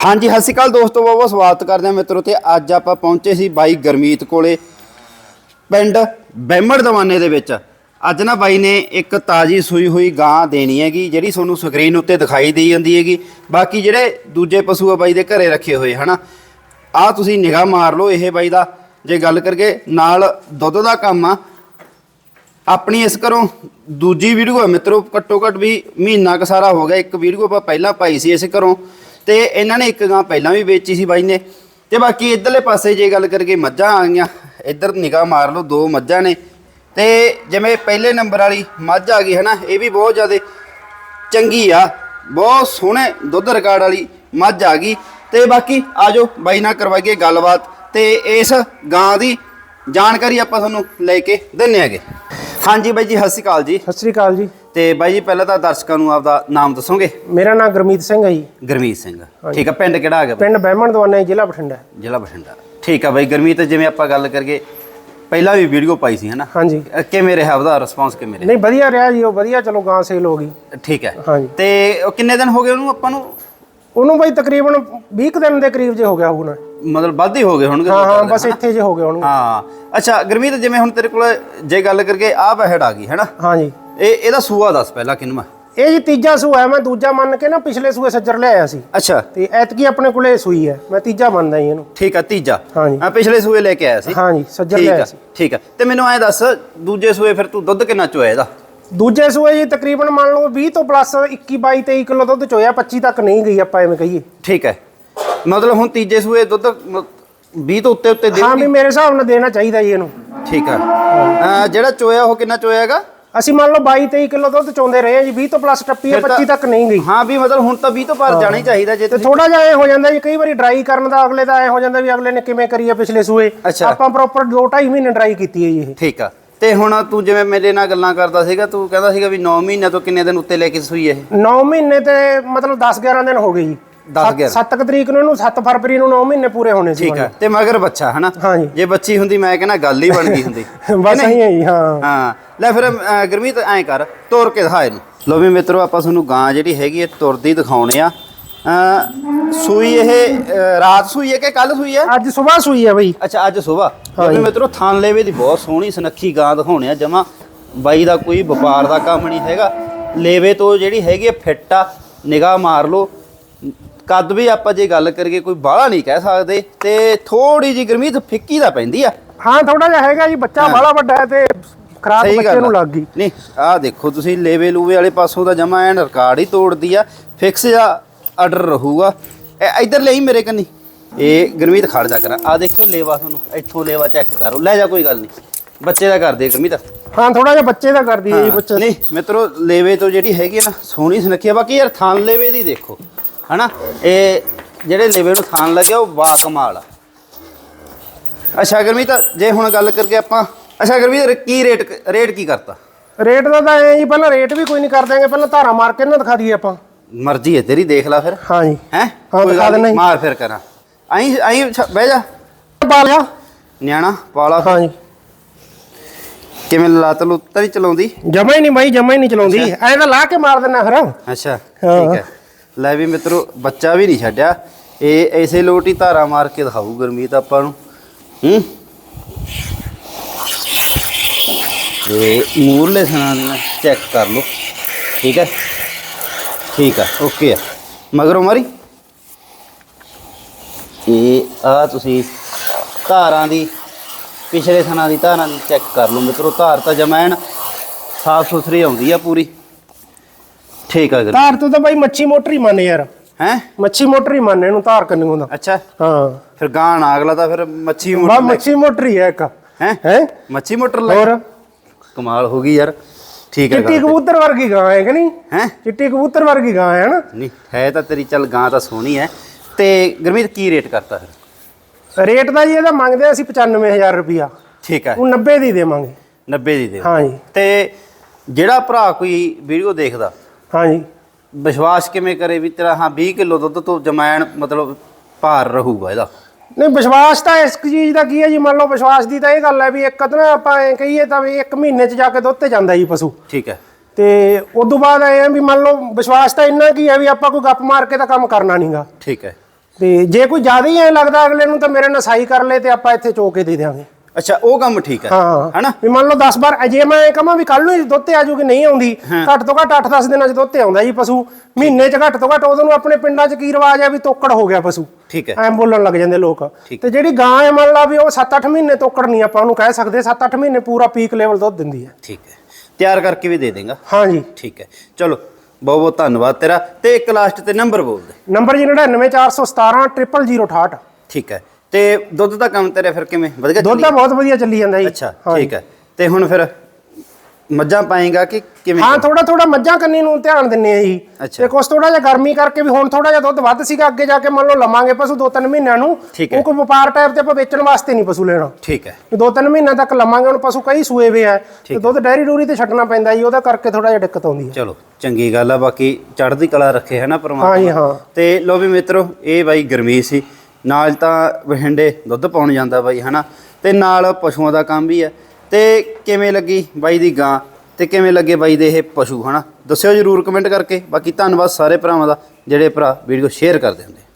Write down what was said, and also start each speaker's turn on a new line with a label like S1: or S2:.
S1: ਹਾਂਜੀ, ਸਤਿ ਸ਼੍ਰੀ ਅਕਾਲ ਦੋਸਤੋ, ਬਹੁਤ ਸਵਾਗਤ ਕਰਦੇ ਹਾਂ ਮਿੱਤਰੋ ਤੇ ਅੱਜ ਆਪਾਂ ਪਹੁੰਚੇ ਸੀ ਬਾਈ ਗਰਮੀਤ ਕੋਲੇ, ਪਿੰਡ ਬੈਮੜ ਦਵਾਨੇ ਦੇ ਵਿੱਚ। ਅੱਜ ਨਾ ਬਾਈ ਨੇ ਇੱਕ ਤਾਜੀ ਸੂਈ ਹੋਈ ਗਾਂ ਦੇਣੀ ਹੈਗੀ, ਜਿਹੜੀ ਤੁਹਾਨੂੰ ਸਕਰੀਨ ਉੱਤੇ ਦਿਖਾਈ ਦੇਈ ਜਾਂਦੀ ਹੈਗੀ। ਬਾਕੀ ਜਿਹੜੇ ਦੂਜੇ ਪਸ਼ੂ ਆ ਬਾਈ ਦੇ ਘਰੇ ਰੱਖੇ ਹੋਏ, ਹਨਾ? ਆ ਤੁਸੀਂ ਨਿਗਾਹ ਮਾਰ ਲਓ ਇਹ ਬਾਈ ਦਾ, ਜੇ ਗੱਲ ਕਰਕੇ ਨਾਲ ਦੁੱਧ ਦਾ ਕੰਮ ਆ। ਆਪਣੀ ਇਸ ਘਰੋਂ ਦੂਜੀ ਵੀਡੀਓ ਹੈ ਮਿੱਤਰੋ, ਘੱਟੋ ਘੱਟ ਵੀ ਮਹੀਨਾ ਕ ਸਾਰਾ ਹੋ ਗਿਆ, ਇੱਕ ਵੀਡੀਓ ਆਪਾਂ ਪਹਿਲਾਂ ਪਾਈ ਸੀ ਇਸ ਘਰੋਂ। ਤੇ ਇਹਨਾਂ ਨੇ ਇੱਕ ਗਾਂ ਪਹਿਲਾਂ ਵੀ ਵੇਚੀ ਸੀ ਬਾਈ ਨੇ। ਤੇ ਬਾਕੀ ਇਧਰਲੇ ਪਾਸੇ ਜੇ ਗੱਲ ਕਰਕੇ ਮੱਝਾਂ ਆ ਗਈਆਂ, ਇੱਧਰ ਨਿਗਾਹ ਮਾਰ ਲਓ, ਦੋ ਮੱਝਾਂ ਨੇ। ਤੇ ਜਿਵੇਂ ਪਹਿਲੇ ਨੰਬਰ ਵਾਲੀ ਮੱਝ ਆ ਗਈ ਹੈ ਨਾ ਇਹ ਵੀ ਬਹੁਤ ਜ਼ਿਆਦਾ ਚੰਗੀ ਆ, ਬਹੁਤ ਸੋਹਣੇ ਦੁੱਧ ਰਿਕਾਰਡ ਵਾਲੀ ਮੱਝ ਆ ਗਈ। ਤੇ ਬਾਕੀ ਆਜੋ ਬਾਈ ਨਾਲ ਕਰਵਾਈਏ ਗੱਲਬਾਤ ਤੇ ਇਸ ਗਾਂ ਦੀ ਜਾਣਕਾਰੀ ਆਪਾਂ ਤੁਹਾਨੂੰ ਲੈ ਕੇ ਦਿੰਨੇ ਹੈਗੇ। ਹਾਂਜੀ ਬਾਈ ਜੀ, ਸਤਿ ਸ਼੍ਰੀ ਅਕਾਲ ਜੀ।
S2: ਸਤਿ ਸ੍ਰੀ ਅਕਾਲ ਜੀ।
S1: ਤੇ ਬਾਈ ਜੀ ਪਹਿਲਾਂ ਤਾਂ ਦਰਸ਼ਕਾਂ ਨੂੰ ਆਪਦਾ ਨਾਮ ਦੱਸੋਗੇ?
S2: ਮੇਰਾ ਨਾਮ ਗੁਰਮੀਤ ਸਿੰਘ ਹੈ ਜੀ।
S1: ਗਰਮੀਤ ਸਿੰਘ। ਠੀਕ ਆ ਪਿੰਡ ਕਿਹੜਾ ਬਾਈ?
S2: ਪਿੰਡ ਬਹਿਮਣ ਦਵਾਨਾ ਜ਼ਿਲ੍ਹਾ ਬਠਿੰਡਾ।
S1: ਜ਼ਿਲ੍ਹਾ ਬਠਿੰਡਾ। ਠੀਕ ਆ ਬਾਈ ਗਰਮੀਤ ਜਿਵੇਂ ਆਪਾਂ ਗੱਲ ਕਰੀਏ ਪਹਿਲਾਂ ਵੀ ਵੀਡੀਓ ਪਾਈ ਸੀ ਹਨਾ?
S2: ਹਾਂਜੀ।
S1: ਅ, ਕਿਵੇਂ ਰਿਹਾ ਉਹਦਾ ਰਿਸਪੌਂਸ ਕਿਵੇਂ ਰਿਹਾ?
S2: ਨਹੀਂ ਵਧੀਆ ਰਿਹਾ ਜੀ ਉਹ ਵਧੀਆ ਚਲੋ ਗਾਂ ਸੇਲ ਹੋ ਗਈ।
S1: ਠੀਕ ਹੈ
S2: ਹਾਂਜੀ।
S1: ਤੇ ਉਹ ਕਿੰਨੇ ਦਿਨ ਹੋ ਗਏ ਉਹਨੂੰ ਆਪਾਂ ਨੂੰ?
S2: ਉਹਨੂੰ ਬਾਈ ਤਕਰੀਬਨ 20 ਕੁ ਦਿਨ ਦੇ ਕਰੀਬ ਜੇ ਹੋ ਗਿਆ ਹੋਊ ਨਾ
S1: ਮਤਲਬ ਵੱਧ ਹੀ ਹੋ ਗਏ ਹੋਣਗੇ
S2: ਹਾਂ ਹਾਂ ਬਸ ਇੱਥੇ ਜੇ ਹੋ ਗਿਆ ਉਹਨੂੰ
S1: ਹਨਾ? ਹਾਂ। ਅੱਛਾ ਗਰਮੀਤ ਜਿਵੇਂ ਹੁਣ ਤੇਰੇ ਕੋਲ ਜੇ ਗੱਲ ਕਰਕੇ ਆ ਬਹਿੜ ਆ ਗਈ ਹੈਨਾ?
S2: ਹਾਂਜੀ।
S1: ਇਹ ਇਹਦਾ ਸੂਆ ਦੱਸ ਪਹਿਲਾਂ ਕਿੰਨਵਾ
S2: ਇਹ ਜੀ ਤੀਜਾ ਸੂਆ ਹੈ ਮੈਂ ਦੂਜਾ ਮੰਨ ਕੇ ਨਾ ਪਿਛਲੇ ਸੂਏ ਸੱਜਰ ਲਿਆਇਆ ਸੀ।
S1: ਅੱਛਾ।
S2: ਤੇ ਐਤਕੀ ਆਪਣੇ ਕੋਲੇ ਸੂਈ ਹੈ ਮੈਂ ਤੀਜਾ ਮੰਨਦਾ ਜੀ ਇਹਨੂੰ।
S1: ਠੀਕ ਆ ਤੀਜਾ।
S2: ਹਾਂਜੀ।
S1: ਆ ਪਿਛਲੇ ਸੂਏ ਲੈ ਕੇ ਆਇਆ ਸੀ।
S2: ਹਾਂਜੀ ਸੱਜਰ
S1: ਠੀਕ
S2: ਲਿਆਇਆ
S1: ਆ
S2: ਸੀ।
S1: ਠੀਕ ਆ। ਤੇ ਮੈਨੂੰ ਐ ਦੱਸ ਦੂਜੇ ਸੂਏ ਫਿਰ ਤੂੰ ਦੁੱਧ ਕਿੰਨਾ ਚੋਇਆ ਇਹਦਾ?
S2: ਦੂਜੇ ਸੂਏ ਜੀ ਤਕਰੀਬਨ ਮੰਨ ਲਓ 20 ਤੋਂ ਪਲੱਸ 21 22 23 ਕਿਲੋ ਦੁੱਧ ਚੋਇਆ 25 ਤੱਕ ਨਹੀਂ ਗਈ ਆਪਾਂ ਐਵੇਂ ਕਹੀਏ।
S1: ਠੀਕ ਹੈ ਮਤਲਬ ਹੁਣ ਤੀਜੇ ਸੂਏ ਦੁੱਧ ਮ- 20 ਤੋਂ ਉੱਤੇ ਉੱਤੇ ਦੇ
S2: ਹਾਂ ਵੀ ਮੇਰੇ ਹਿਸਾਬ ਨਾਲ ਦੇਣਾ ਚਾਹੀਦਾ ਜੀ ਇਹਨੂੰ।
S1: ਠੀਕ ਆ। ਅਹ ਜਿਹੜਾ ਚੋਇਆ ਉਹ ਕਿੰਨਾ ਚੋਇਆ ਹੈਗਾ?
S2: ਅਸੀਂ ਮੰਨ ਲਓ 22 23 ਕਿਲੋ ਦੁੱਧ ਚੋਂਦੇ ਰਹੇ ਹਾਂ ਜੀ 20 ਤੋਂ ਪਲੱਸ ਟੱਪੀ
S1: ਤਾਂ-
S2: 25 ਤੱਕ ਨਹੀਂ ਗਈ।
S1: ਹਾਂ ਵੀ ਮਤਲਬ ਹੁਣ ਤਾਂ 20 ਤੋਂ ਪਾਰ ਜਾਣਾ ਹੀ ਚਾਹੀਦਾ ਜੇ
S2: ਤੇ ਥੋੜਾ ਜਿਹਾ ਇਹ ਹੋ ਜਾਂਦਾ ਜੀ ਕਈ ਵਾਰੀ ਡਰਾਈ ਕਰਨ ਦਾ ਅਗਲੇ ਦਾ ਇਹ ਹੋ ਜਾਂਦਾ ਵੀ ਅਗਲੇ ਨੇ ਕਿਵੇਂ ਕਰੀ ਆ ਪਿਛਲੇ ਸੂਏ। ਆਪਾਂ ਪ੍ਰੋਪਰ 2 2.5 ਮਹੀਨੇ ਡਰਾਈ ਕੀਤੀ ਹੈ ਜੀ ਇਹ।
S1: ਠੀਕ ਆ। ਤੇ ਹੁਣ ਤੂੰ ਜਿਵੇਂ ਮੇਰੇ ਨਾਲ ਗੱਲਾਂ ਕਰਦਾ ਸੀਗਾ ਤੂੰ ਕਹਿੰਦਾ ਸੀਗਾ ਵੀ 9 ਮਹੀਨਿਆਂ ਤੋਂ ਕਿੰਨੇ ਦਿਨ ਉੱਤੇ ਲੈ ਕੇ ਸੂਈ ਇਹ?
S2: 9 ਮਹੀਨੇ ਤੇ ਮਤਲਬ 10 11 ਦਿਨ ਹੋ ਗਏ ਜੀ।
S1: 10 11
S2: 7 ਤਰੀਕ ਨੂੰ ਇਹਨੂੰ 7 ਫਰਵਰੀ ਨੂੰ 9 ਮਹੀਨੇ ਪੂਰੇ ਹੋਣੇ ਸੀ
S1: ਠੀਕ ਆ ਤੇ ਮਗਰ ਬੱਚਾ ਹਨਾ?
S2: ਹਾਂਜੀ।
S1: ਜੇ ਬੱਚੀ ਹੁੰਦੀ ਮੈਂ ਕਹਿੰਦਾ ਗੱਲ ਹੀ ਬਣ ਗਈ ਹੁੰਦੀ।
S2: ਬਸ ਸਹੀ ਹੈ ਹਾਂ।
S1: ਹਾਂ। ਲੈ ਫਿਰ ਗੁਰਮੀਤ ਐਂ ਕਰ ਤੋਰ ਕੇ ਦਿਖਾ ਇਹਨੂੰ। ਲੋ ਵੀ ਮਿੱਤਰੋ ਆਪਾਂ ਤੁਹਾਨੂੰ ਗਾਂ ਜਿਹੜੀ ਹੈਗੀ ਹੈ ਤੁਰਦੀ ਦਿਖਾਉਣੇ ਆ। ਸੂਈ ਇਹ ਰਾਤ ਸੂਈ ਹੈ ਕਿ ਕੱਲ ਸੂਈ ਹੈ?
S2: ਅੱਜ ਸਵੇਰ ਸੂਈ ਹੈ ਬਈ।
S1: ਅੱਛਾ ਅੱਜ ਸਵੇਰ ਵੀ ਮਿੱਤਰੋ ਥਾਨ ਲੇਵੇ ਦੀ ਬਹੁਤ ਸੋਹਣੀ ਸੁਨੱਖੀ ਗਾਂ ਦਿਖਾਉਣੇ ਆ ਜਮਾ ਬਾਈ ਦਾ ਕੋਈ ਵਪਾਰ ਦਾ ਕੰਮ ਨਹੀਂ ਹੈਗਾ। ਲੇਵੇ ਤੋਂ ਜਿਹੜੀ ਹੈਗੀ ਫਿੱਟ ਆ ਨਿਗਾਹ ਮਾਰ ਲਓ। ਕੱਦ ਵੀ ਆਪਾਂ ਜੇ ਗੱਲ ਕਰੀਏ ਕੋਈ ਬਾਹਲਾ ਨਹੀਂ ਕਹਿ ਸਕਦੇ ਤੇ ਥੋੜੀ ਜੀ ਗਰਮੀ ਫਿੱਕੀ ਦਾ ਪੈਂਦੀ ਆ।
S2: ਹਾਂ ਥੋੜਾ ਜਿਹਾ ਹੈਗਾ ਜੀ ਬੱਚਾ ਬਾਲਾ ਵੱਡਾ ਹੈ ਤੇ ਖਰਾਬ ਬੱਚੇ ਨੂੰ
S1: ਆ।
S2: ਲੱਗ ਗਈ।
S1: ਨਹੀਂ ਆਹ ਦੇਖੋ ਤੁਸੀਂ ਲੇਵੇ ਲੂਵੇ ਵਾਲੇ ਪਾਸੋਂ ਦਾ ਜਮਾ ਐਨ ਰਿਕਾਰਡ ਹੀ ਤੋੜਦੀ ਆ ਫਿਕਸ ਜਾਂ ਆਰਡਰ ਰਹੂਗਾ। ਇਹ ਇੱਧਰ ਲਈ ਮੇਰੇ ਕੰਨੀ। ਇਹ ਗਰਮੀਤ ਖੜ ਜਾ ਕਰਾਂ। ਆ ਦੇਖਿਓ ਲੇਵਾ ਤੁਹਾਨੂੰ ਇੱਥੋਂ ਲੇਵਾ ਚੈੱਕ ਕਰੋ। ਲੈ ਜਾ ਕੋਈ ਗੱਲ ਨਹੀਂ। ਬੱਚੇ ਦਾ ਕਰ ਦੇ ਗਰਮੀਤ
S2: ਹਾਂ ਥੋੜਾ ਜਿਹਾ ਬੱਚੇ ਦਾ ਕਰਦੀ ਹੈ ਜੀ ਬੱਚਾ।
S1: ਨਹੀਂ ਮਿੱਤਰੋ ਲੇਵੇ ਤੋਂ ਜਿਹੜੀ ਹੈਗੀ ਆ ਨਾ ਸੋਹਣੀ ਸੁਨੱਖੀ ਆ। ਬਾਕੀ ਯਾਰ ਥਾਨ ਲੇਵੇ ਦੀ ਦੇਖੋ। ਹਨਾ? ਇਹ ਜਿਹੜੇ ਲੇਵੇ ਨੂੰ ਥਾਨ ਲੱਗਿਆ ਉਹ ਬਾ ਕਮਾਲ ਆ। ਅੱਛਾ ਗਰਮੀਤ ਜੇ ਹੁਣ ਗੱਲ ਕਰਕੇ ਆਪਾਂ ਅੱਛਾ ਗਰਮੀਤ ਕੀ ਰੇਟ ਰੇਟ ਕੀ ਕਰਤਾ?
S2: ਰੇਟ ਦਾ ਤਾਂ ਐ ਜੀ ਪਹਿਲਾਂ ਰੇਟ ਵੀ ਕੋਈ ਨਹੀਂ ਕਰ ਦਿਆਂਗੇ ਪਹਿਲਾਂ ਧਾਰਾ ਮਾਰ ਕੇ ਨਾ ਦਿਖਾ ਦਈਏ ਆਪਾਂ।
S1: ਮਰਜ਼ੀ ਹੈ ਤੇਰੀ ਦੇਖ ਲੈ ਫਿਰ।
S2: ਹਾਂ? ਜੀ
S1: ਹੈ
S2: ਹਾਂ, ਦਿਖਾ ਦੇਣਾ।
S1: ਮਾਰ ਫਿਰ ਕਰਾਂ। ਆਈ ਆਈ ਬਹਿ ਜਾ।
S2: ਪਾ ਲਿਆ।
S1: ਨਿਆਣਾ ਪਾਲਾ
S2: ਹਾਂ ਜੀ
S1: ਕਿਵੇਂ ਲੱਤ ਲੁੱਤ ਨਹੀਂ ਚਲਾਉਂਦੀ?
S2: ਜਮਾ ਹੀ ਨਹੀਂ ਬਾਈ ਜਮਾ ਹੀ ਨਹੀਂ ਚਲਾਉਂਦੀ। ਐ ਤਾਂ ਲਾ ਕੇ ਮਾਰ ਦਿੰਨਾ ਫਿਰ।
S1: ਅੱਛਾ
S2: ਹਾਂ।
S1: ਠੀਕ ਹੈ। ਲੈ ਵੀ ਮਿੱਤਰੋ, ਬੱਚਾ ਵੀ ਨਹੀਂ ਛੱਡਿਆ। ਇਹ ਐਸੇ ਲੋਟ ਹੀ ਧਾਰਾ ਮਾਰ ਕੇ ਦਿਖਾਊ ਗਰਮੀਤ ਆਪਾਂ ਨੂੰ। ਹੂੰ? ਇਹ ਮੂਰਲੇ ਸਨਾਂ ਦੀ ਚੈੱਕ ਕਰ ਲਓ। ਠੀਕ ਹੈ? ਠੀਕ ਹੈ ਓਕੇ ਆ। ਮਗਰੋਂ ਮਾਰੀ। ਇਹ ਆ ਤੁਸੀਂ ਧਾਰਾਂ ਦੀ, ਪਿਛਲੇ ਸਨਾਂ ਦੀ ਧਾਰਾਂ ਦੀ ਚੈੱਕ ਕਰ ਲਓ ਮਿੱਤਰੋ। ਧਾਰ ਤਾਂ ਜਮੈਨ ਸਾਫ਼ ਸੁਥਰੀ ਆਉਂਦੀ ਆ ਪੂਰੀ। ਠੀਕ ਆ
S2: ਧਾਰ ਤੋਂ ਤਾਂ ਬਾਈ ਮੱਛੀ ਮੋਟਰ ਹੀ ਮੰਨ ਯਾਰ।
S1: ਹੈ?
S2: ਮੱਛੀ ਮੋਟਰ ਹੀ ਮੰਨ ਇਹਨੂੰ ਧਾਰ ਕੰਨੀ ਹੁੰਦਾ
S1: ਅੱਛਾ।
S2: ਹਾਂ।
S1: ਫਿਰ ਗਾਣ ਅਗਲਾ ਤਾਂ ਫਿਰ ਮੱਛੀ
S2: ਬਾ
S1: ਮੋਟਰ
S2: ਮੱਛੀ ਮੋਟਰ ਹੀ ਹੈ ਇੱਕ।
S1: ਹੈ?
S2: ਹੈ?
S1: ਮੱਛੀ ਮੋਟਰ ਲੈ
S2: ਹੋਰ?
S1: ਕਮਾਲ ਹੋ ਗਈ ਯਾਰ। ਠੀਕ ਹੈ
S2: ਚਿੱਟੀ ਕਬੂਤਰ ਵਰਗੀ ਗਾਂ ਹੈ ਕਿ ਨਹੀਂ?
S1: ਹੈ?
S2: ਚਿੱਟੀ ਕਬੂਤਰ ਵਰਗੀ ਗਾਂ ਹੈ ਨਾ?
S1: ਨਹੀਂ ਹੈ ਤਾਂ ਤੇਰੀ ਚੱਲ ਗਾਂ ਤਾਂ ਸੋਹਣੀ ਹੈ। ਤੇ ਗੁਰਮੀਤ ਕੀ ਰੇਟ ਕਰਤਾ ਫਿਰ?
S2: ਰੇਟ ਦਾ ਜੀ ਇਹਦਾ ਮੰਗਦੇ ਅਸੀਂ 95000 ਰੁਪਿਆ
S1: ਠੀਕ ਹੈ।
S2: ਉਹ 90 ਦੀ ਦੇਵਾਂਗੇ।
S1: 90 ਦੀ ਦੇ
S2: ਹਾਂ ਜੀ
S1: ਤੇ ਜਿਹੜਾ ਭਰਾ ਕੋਈ ਵੀਡੀਓ ਦੇਖਦਾ
S2: ਹਾਂ ਜੀ
S1: ਵਿਸ਼ਵਾਸ ਕਿਵੇਂ ਕਰੇ ਵੀ ਤੇਰਾ ਹਾਂ 20 ਕਿਲੋ ਦੁੱਧ ਤੋਂ ਜਮੈਣ ਮਤਲਬ ਭਾਰ ਰਹੂਗਾ ਇਹਦਾ?
S2: ਨਹੀਂ ਵਿਸ਼ਵਾਸ ਤਾਂ ਇਸ ਚੀਜ਼ ਦਾ ਕੀ ਹੈ ਜੀ? ਮੰਨ ਲਓ ਵਿਸ਼ਵਾਸ ਦੀ ਤਾਂ ਇਹ ਗੱਲ ਹੈ ਵੀ ਇੱਕ ਨਾ ਆਪਾਂ ਐ ਕਹੀਏ ਤਾਂ ਵੀ ਇੱਕ ਮਹੀਨੇ 'ਚ ਜਾ ਕੇ ਦੁੱਧ ਤੇ ਜਾਂਦਾ ਜੀ ਪਸ਼ੂ।
S1: ਠੀਕ ਹੈ।
S2: ਤੇ ਉਸ ਤੋਂ ਬਾਅਦ ਆ ਵੀ ਮੰਨ ਲਓ ਵਿਸ਼ਵਾਸ ਤਾਂ ਇੰਨਾ ਕੀ ਹੈ ਵੀ ਆਪਾਂ ਕੋਈ ਗੱਪ ਮਾਰ ਕੇ ਤਾਂ ਕੰਮ ਕਰਨਾ ਨਹੀਂਗਾ
S1: ਠੀਕ ਹੈ।
S2: ਤੇ ਜੇ ਕੋਈ ਜ਼ਿਆਦਾ ਹੀ ਐ ਲੱਗਦਾ ਅਗਲੇ ਨੂੰ ਤਾਂ ਮੇਰੇ ਨਾਲ ਸਾਈ ਕਰ ਲੈ ਤੇ ਆਪਾਂ ਇੱਥੇ ਚੋ ਕੇ ਦੇ ਦਿਆਂਗੇ।
S1: ਅੱਛਾ ਉਹ ਕੰਮ ਠੀਕ ਹੈ
S2: ਹਾਂ।
S1: ਹਨਾ?
S2: ਵੀ ਮੰਨ ਲਓ 10 ਵਾਰ ਜੇ ਮੈਂ ਇਹ ਕਹਾਂ ਵੀ ਕੱਲ ਨੂੰ ਹੀ ਦੁੱਧ ਤੇ ਆ ਜੂਗੀ ਨਹੀਂ ਆਉਂਦੀ। ਘੱਟ ਤੋਂ ਘੱਟ 8-10 ਦਿਨਾਂ ਚ ਦੁੱਧ ਤੇ ਆਉਂਦਾ ਜੀ ਪਸ਼ੂ। ਮਹੀਨੇ ਚ ਘੱਟ ਤੋਂ ਘੱਟ ਨੂੰ ਆਪਣੇ ਪਿੰਡਾਂ ਚ ਕੀ ਰਿਵਾਜ ਆ ਵੀ ਤੋਕੜ ਹੋ ਗਿਆ ਪਸ਼ੂ।
S1: ਠੀਕ ਹੈ।
S2: ਐਂ ਬੋਲਣ ਲੱਗ ਜਾਂਦੇ ਲੋਕ। ਤੇ ਜਿਹੜੀ ਗਾਂ ਹੈ ਮੰਨ ਲਾ ਵੀ ਉਹ 7-8 ਮਹੀਨੇ ਤੋਕੜ ਨਹੀਂ ਆਪਾਂ ਉਹਨੂੰ ਕਹਿ ਸਕਦੇ 7-8 ਮਹੀਨੇ ਪੂਰਾ ਪੀਕ ਲੈਵਲ ਦੁੱਧ ਦਿੰਦੀ ਹੈ।
S1: ਠੀਕ ਹੈ। ਤਿਆਰ ਕਰਕੇ ਵੀ ਦੇ ਦੇਗਾ।
S2: ਹਾਂਜੀ
S1: ਠੀਕ ਹੈ। ਚਲੋ ਬਹੁਤ ਬਹੁਤ ਧੰਨਵਾਦ ਤੇਰਾ। ਤੇ ਇੱਕ ਲਾਸਟ ਤੇ ਨੰਬਰ ਬੋਲ ਦੇ।
S2: ਨੰਬਰ ਜੀ 99417 00068
S1: ਠੀਕ ਹੈ। ਤੇ ਦੁੱਧ ਦਾ ਕੰਮ ਤੇਰੇ ਫਿਰ ਕਿਵੇਂ? ਵਧੀਆ
S2: ਦੁੱਧ ਤਾਂ ਬਹੁਤ ਵਧੀਆ ਚੱਲੀ ਜਾਂਦਾ ਜੀ।
S1: ਅੱਛਾ ਠੀਕ ਹੈ। ਤੇ ਹੁਣ ਫਿਰ ਮੱਝਾਂ ਪਾਏਗਾ ਕਿ ਕਿਵੇਂ?
S2: ਹਾਂ ਥੋੜਾ ਥੋੜਾ ਮੱਝਾਂ ਕੰਨੀ ਨੂੰ ਧਿਆਨ ਦਿੰਨੇ ਆ ਜੀ। ਤੇ ਕੁਛ ਥੋੜਾ ਜਿਹਾ ਗਰਮੀ ਕਰਕੇ ਵੀ ਹੁਣ ਥੋੜਾ ਜਿਹਾ ਦੁੱਧ ਵੱਧ ਸੀਗਾ ਅੱਗੇ ਜਾ ਕੇ ਮੰਨ ਲਓ ਲਵਾਂਗੇ ਪਸ਼ੂ ਦੋ ਤਿੰਨ ਮਹੀਨਿਆਂ ਨੂੰ। ਉਹ ਕੋਈ ਵਪਾਰ ਟਾਈਪ ਤੇ ਆਪਾਂ ਵੇਚਣ ਵਾਸਤੇ ਨਹੀਂ ਪਸ਼ੂ ਲੈਣਾ।
S1: ਠੀਕ ਹੈ।
S2: ਦੋ ਤਿੰਨ ਮਹੀਨਿਆਂ ਤੱਕ ਲਵਾਂਗੇ ਹੁਣ ਪਸ਼ੂ ਕਈ ਸੂਏ ਵੇ ਆ ਤੇ ਦੁੱਧ ਡੈਰੀ ਡੂਰੀ ਤੇ ਛੱਡਣਾ ਪੈਂਦਾ ਜੀ ਉਹਦਾ ਕਰਕੇ ਥੋੜਾ ਜਿਹਾ ਦਿੱਕਤ ਆਉਂਦੀ ਹੈ।
S1: ਚਲੋ ਚੰਗੀ ਗੱਲ ਆ ਬਾਕੀ ਚੜ੍ਹਦੀ ਕਲਾ ਰੱਖੇ ਹੈ ਨਾ ਪਰਮਾਤਮਾ।
S2: ਹਾਂ ਜੀ ਹਾਂ।
S1: ਤੇ ਲੋ ਵੀ ਮਿੱਤਰੋ ਇਹ ਬਾਈ ਗਰਮੀ ਸੀ। ਨਾਲ ਤਾਂ ਵਹਿੰਡੇ ਦੁੱਧ ਪਾਉਣ ਜਾਂਦਾ ਬਾਈ, ਹਨਾ? ਤੇ ਨਾਲ ਪਸ਼ੂਆਂ ਦਾ ਕੰਮ ਵੀ ਹੈ। ਤੇ ਕਿਵੇਂ ਲੱਗੀ ਬਾਈ ਦੀ ਗਾਂ? ਤੇ ਕਿਵੇਂ ਲੱਗੇ ਬਾਈ ਦੇ ਇਹ ਪਸ਼ੂ, ਹਨਾ? ਦੱਸਿਓ ਜਰੂਰ ਕਮੈਂਟ ਕਰਕੇ। ਬਾਕੀ ਧੰਨਵਾਦ ਸਾਰੇ ਭਰਾਵਾਂ ਦਾ, ਜਿਹੜੇ ਭਰਾ ਵੀਡੀਓ ਸ਼ੇਅਰ ਕਰਦੇ ਹੁੰਦੇ।